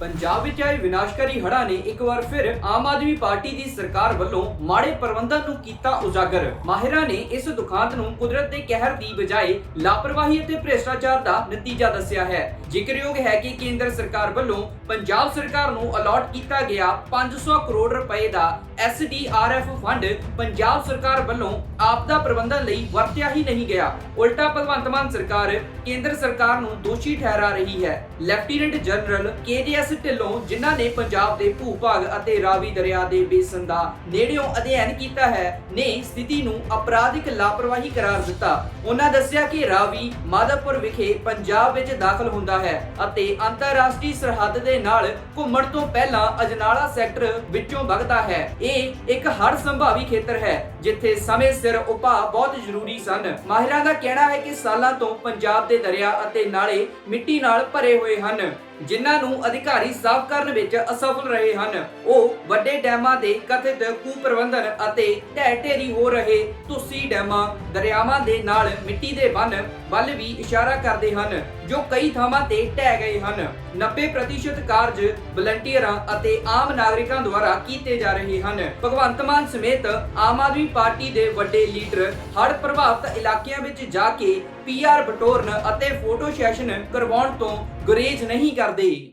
ਪੰਜਾਬ ਵਿੱਚ ਆਏ ਵਿਨਾਸ਼ਕਾਰੀ ਹੜ੍ਹਾਂ ਨੇ ਇੱਕ ਵਾਰ ਫਿਰ ਆਮ ਆਦਮੀ ਪਾਰਟੀ ਦੀ ਸਰਕਾਰ ਵੱਲੋਂ ਮਾੜੇ ਪ੍ਰਬੰਧਨ ਨੂੰ ਕੀਤਾ ਉਜਾਗਰ। ਮਾਹਿਰਾਂ ਨੇ ਇਸ ਦੁਖਾਂਤ ਨੂੰ ਕੁਦਰਤ ਦੇ ਕਹਿਰ ਦੀ ਬਜਾਏ ਲਾਪਰਵਾਹੀ ਅਤੇ ਭ੍ਰਿਸ਼ਟਾਚਾਰ ਦਾ ਨਤੀਜਾ ਦੱਸਿਆ ਹੈ। ਜ਼ਿਕਰਯੋਗ ਹੈ ਕਿ ਕੇਂਦਰ ਸਰਕਾਰ ਵੱਲੋਂ ਪੰਜਾਬ ਸਰਕਾਰ ਨੂੰ ਅਲਾਟ ਕੀਤਾ ਗਿਆ 500 ਕਰੋੜ ਰੁਪਏ ਦਾ ਐਸਡੀਆਰਐਫ ਫੰਡ ਪੰਜਾਬ ਸਰਕਾਰ ਵੱਲੋਂ ਆਪਦਾ ਪ੍ਰਬੰਧਨ ਲਈ ਵਰਤਿਆ ਹੀ ਨਹੀਂ ਗਿਆ। ਉਲਟਾ ਭਗਵੰਤ ਮਾਨ ਸਰਕਾਰ ਕੇਂਦਰ ਸਰਕਾਰ ਨੂੰ ਦੋਸ਼ੀ ਠਹਿਰਾ ਰਹੀ ਹੈ। ਲੈਫਟੀਨੈਂਟ ਜਨਰਲ ਕੇਜੀਐਸ ਢਿੱਲੋਂ ਜਿਨ੍ਹਾਂ ਨੇ ਪੰਜਾਬ ਦੇ ਭੂ-ਭਾਗ ਅਤੇ ਰਾਵੀ ਦਰਿਆ ਦੇ ਬੇਸਨ ਦਾ ਨੇੜਿਓਂ ਅਧਿਐਨ ਕੀਤਾ ਹੈ, ਨੇ ਸਥਿਤੀ ਨੂੰ ਅਪਰਾਧਿਕ ਲਾਪਰਵਾਹੀ ਕਰਾਰ ਦਿੱਤਾ। ਉਹਨਾਂ ਦੱਸਿਆ ਕਿ ਰਾਵੀ ਮਾਧਵਪੁਰ ਵਿਖੇ ਪੰਜਾਬ ਵਿੱਚ ਦਾਖਲ ਹੁੰਦਾ ਹੈ ਅਤੇ ਅੰਤਰਰਾਸ਼ਟਰੀ ਸਰਹੱਦ ਦੇ ਨਾਲ ਘੁੰਮਣ ਤੋਂ ਪਹਿਲਾਂ ਅਜਨਾਲਾ ਸੈਕਟਰ ਵਿੱਚੋਂ ਵਗਦਾ ਹੈ। ਇਹ ਇੱਕ ਹੜ ਸੰਭਾਵੀ ਖੇਤਰ ਹੈ, ਜਿੱਥੇ ਸਮੇਂ ਸਿਰ ਉਪਾਅ ਬਹੁਤ ਜ਼ਰੂਰੀ ਸਨ। ਮਾਹਿਰਾਂ ਦਾ ਕਹਿਣਾ ਹੈ ਕਿ ਸਾਲਾਂ ਤੋਂ ਪੰਜਾਬ ਦੇ ਦਰਿਆ ਅਤੇ ਨਾਲੇ ਮਿੱਟੀ ਨਾਲ ਭਰੇ ਹੋਏ ਹਨ, ਜਿਨ੍ਹਾਂ ਨੂੰ ਅਧਿਕਾਰ ਅਧਿਕਾਰੀ ਸਾਫ਼ ਕਰਨ ਵਿੱਚ ਅਸਫਲ ਰਹੇ ਹਨ। ਉਹ ਵੱਡੇ ਡੈਮਾਂ ਦੇ ਕਥਿਤ ਕੁਪ੍ਰਬੰਧਨ ਅਤੇ ਢਹਿ ਢੇਰੀ ਹੋ ਰਹੇ ਤੁਸੀਂ ਡੈਮਾਂ, ਦਰਿਆਵਾਂ ਦੇ ਨਾਲ ਮਿੱਟੀ ਦੇ ਬੰਨ ਵੱਲ ਵੀ ਇਸ਼ਾਰਾ ਕਰਦੇ ਹਨ, ਜੋ ਕਈ ਥਾਵਾਂ ਤੇ ਢਹਿ ਗਏ ਹਨ। 90% ਕਾਰਜ ਵਲੰਟੀਅਰਾਂ ਅਤੇ ਆਮ ਨਾਗਰਿਕਾਂ ਦੁਆਰਾ ਕੀਤੇ ਜਾ ਰਹੇ ਹਨ। ਭਗਵੰਤ ਮਾਨ ਸਮੇਤ ਆਮ ਆਦਮੀ ਪਾਰਟੀ ਦੇ ਵੱਡੇ ਲੀਡਰ ਹੜ੍ਹ ਪ੍ਰਭਾਵਿਤ ਇਲਾਕਿਆਂ ਵਿੱਚ ਜਾ ਕੇ ਪੀਆਰ ਬਟੋਰਨ ਅਤੇ ਫੋਟੋ ਸੈਸ਼ਨ ਕਰਵਾਉਣ ਤੋਂ ਗੁਰੇਜ਼ ਨਹੀਂ ਕਰਦੇ।